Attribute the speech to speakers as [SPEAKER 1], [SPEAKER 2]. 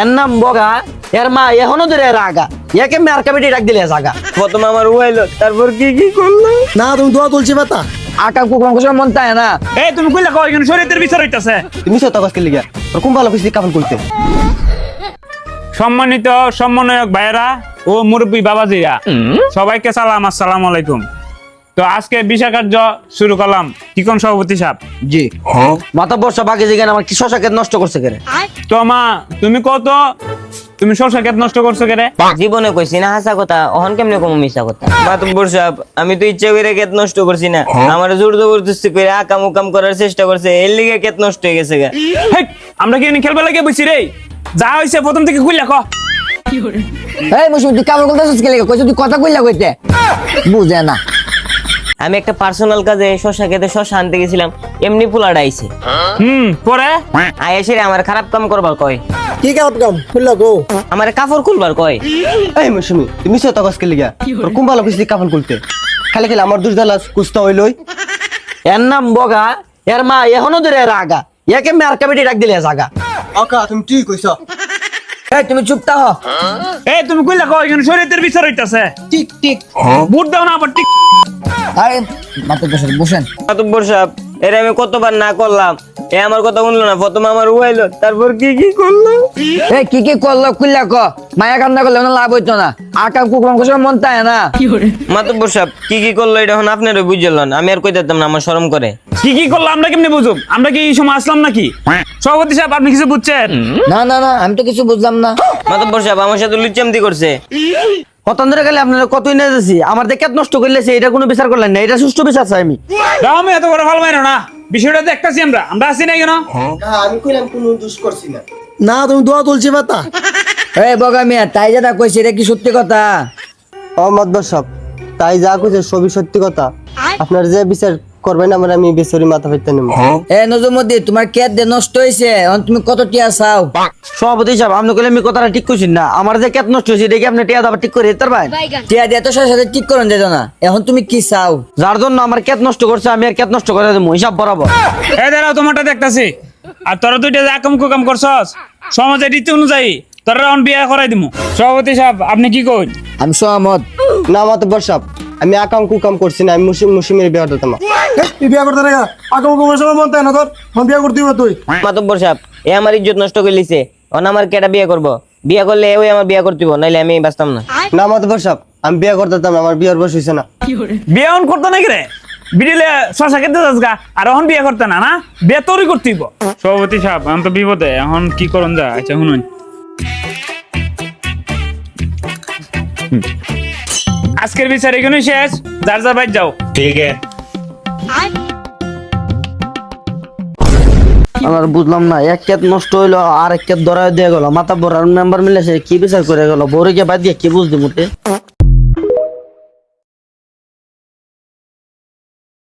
[SPEAKER 1] এর নাম বগা এর মা এখনও ধরে এর আগা একে মেয়ার ডাক দিলে জাগা।
[SPEAKER 2] প্রথমে আমার উয়াইলো তারপর কি কি করল?
[SPEAKER 3] না তুমি দোয়া তুলছি বেতা।
[SPEAKER 1] আকাম কুকুরম কুসুম মন তাই না।
[SPEAKER 4] এই তুমি কইলা কই এখানে শরীরের বিচার হইতাছে।
[SPEAKER 5] তুমি সত্য কাজ করলি তোর কোন ভালো কিছু কাপড় করতে?
[SPEAKER 4] সম্মানিত সমন্বয়ক ভাইরা ও মুরব্বী বাবাজিরা সবাইকে সালাম আসসালামু আলাইকুম। তো আজকে বিষয় কার্য শুরু করলাম। কিকন সভাপতি সাহেব?
[SPEAKER 1] জি। মাথা বর্ষা বাকি যেখানে আমার কি শশা ক্ষেত নষ্ট করছে কেন
[SPEAKER 4] তো মা তুমি কত? তুমি শশা ক্ষেত নষ্ট করছ কেরে
[SPEAKER 2] জীবনে কইছি না হাসা কথা অহন কেমনে কম মিশা কথা? মাতব্বর সাহেব আমি তো ইচ্ছা করে কেত নষ্ট করছি না। আমার জোর জবরদস্তি করে আকাম উকাম করার চেষ্টা করছে এর লিগে কেত নষ্ট হয়ে গেছে
[SPEAKER 4] আমরা কি এনে খেলবা লাগে বসি রে? যা হইছে প্রথম থেকে কইলা ক।
[SPEAKER 1] এই মুসুম তুই কামড় করতেছিস কে লেগে? কইছ তুই কথা কইলা কইতে। বুঝে না।
[SPEAKER 2] আমি একটা পার্সোনাল কাজে শশা খেতে শশা আনতে গেছিলাম এমনি পোলাটা আইছে
[SPEAKER 4] হুম পরে?
[SPEAKER 2] আয় এসে আমার খারাপ কাম করবার কয়।
[SPEAKER 3] কি কাপ কাম? খুললা গো
[SPEAKER 2] আমার কাপড় খুলবার কয়।
[SPEAKER 5] এই মৌসুমি তুমি সত্য কাজ করলি গিয়া। তোর কোন ভালো কিছু কাপড় করতে খালি খালি আমার দুষ দালাস কুস্তা হইলই
[SPEAKER 1] এর নাম বগা এর মা এখনও ধরে এর আগা একে মেয়ার কাবিটি ডাক দিলে জাগা।
[SPEAKER 5] আকা তুমি ঠিক কইছ।
[SPEAKER 1] এই তুমি চুপ থাকো।
[SPEAKER 4] এই তুমি কইলা কই এখানে শরীরের বিচার হইতাছে।
[SPEAKER 1] ঠিক ঠিক
[SPEAKER 4] বুট দাও না আবার ঠিক
[SPEAKER 1] আরে বসেন বসেন।
[SPEAKER 2] মাতব্বর সাহেব এর আমি কতবার না করলাম। এ আমার কথা শুনলো না প্রথমে আমার উয়াইলো তারপর কি কি করল?
[SPEAKER 1] এই কি কি করল কুল্লা ক? মায়া কান্না করলে ওনা লাভ হইতো না। আকাম কুকুরম কুসুম মন তাই না।
[SPEAKER 2] মাতব্বর সাহেব কি কি করল এটা এখন আপনারও বুঝলেন আমি আর কই দিতাম না আমার শরম করে।
[SPEAKER 4] কি কি করল আমরা কেমনে বুঝুম? আমরা কি এই সময় আসলাম নাকি? সভাপতি সাহেব আপনি কিছু বুঝছেন?
[SPEAKER 1] না না না আমি তো কিছু বুঝলাম না।
[SPEAKER 2] মাতব্বর সাহেব আমার সাথে লুচ্চামতি করছে।
[SPEAKER 1] গেলে আপনারা আমার দেখে নষ্ট করলে এটা কোনো বিচার করলেন না এটা সুষ্ঠু বিচার চাই আমি।
[SPEAKER 4] আমি এত বড় ভালো মাইনো না। বিষয়টা দেখতেছি আমরা। আমরা আছি না কেন?
[SPEAKER 5] আমি কইলাম কোন দুষ করছি না।
[SPEAKER 3] না তুমি দোয়া তুলছি বেতা
[SPEAKER 1] এই বগা মিয়া তাই কইছি এটা কি সত্যি কথা?
[SPEAKER 5] তাই যা কইছে সবই সত্যি কথা। আপনার যে বিচার করবেন আমার আমি বেসরি মাথা নেব।
[SPEAKER 1] এ নজরমধ্যে তোমার দিয়ে নষ্ট এখন তুমি কত টিয়া চাও? সভাপতি সাহেব আপনি কইলে আমি কথাটা ঠিক কইছেন না। আমার যে কেট নষ্ট হয়েছে এটা কি আপনি টিয়া দাবার ঠিক করে দিতে পারবেন? টিয়া দিয়ে তো সাথে সাথে ঠিক করেন যেত না। এখন তুমি কি চাও? যার জন্য আমার নষ্ট করছে আমি আর নষ্ট করে দেবো হিসাব বরাবর।
[SPEAKER 4] এই দাঁড়াও তোমারটা দেখতাছি। আর তোরা দুইটা যে আকাম কুকাম করছস সমাজের রীতি অনুযায়ী তোরা এখন বিয়ে করাই দিমু। সভাপতি সাহেব আপনি কি কই
[SPEAKER 1] আমি সহমত।
[SPEAKER 5] না আমি আকাম কুকাম করছি না আমি মুসিম মুসিমের বিয়ে দিতাম
[SPEAKER 3] তুই বিয়া করতে রেখা। আগে কোনো সময় মন তাই না তোর। এখন বিয়া করতে হবে তুই।
[SPEAKER 2] মাতব্বর সাহেব এ আমার ইজ্জত নষ্ট করে লিছে। অন আমার কেটা বিয়ে করব? বিয়ে করলে ওই আমার বিয়ে করতে হইবো, নাইলে আমি বাঁচতাম না।
[SPEAKER 5] না মাতো বর্ষাপ আমি বিয়ে করতাম না আমার বিয়ের বয়স হয়েছে না।
[SPEAKER 4] বিয়ে এখন করতে নাকি রে? বিডিলে শশা খেতে যাস গা আর এখন বিয়ে করতে না না? বিয়ে তোরই করতে হইব। সভাপতি সাহেব এখন তো বিপদে এখন কি করুন যা আচ্ছা শুনুন। আজকের বিচার এখানেই শেষ যার যার বাইর যাও। ঠিক আছে।
[SPEAKER 1] আমার বুঝলাম না, এক খেত নষ্ট হইল আর এক কেত ধরা দিয়ে গেল, মাথা বড় মেম্বার মিলে সে কি বিচার করে গেল? বউরে গিয়ে বাদ দিয়ে কি বুঝলি মোটে?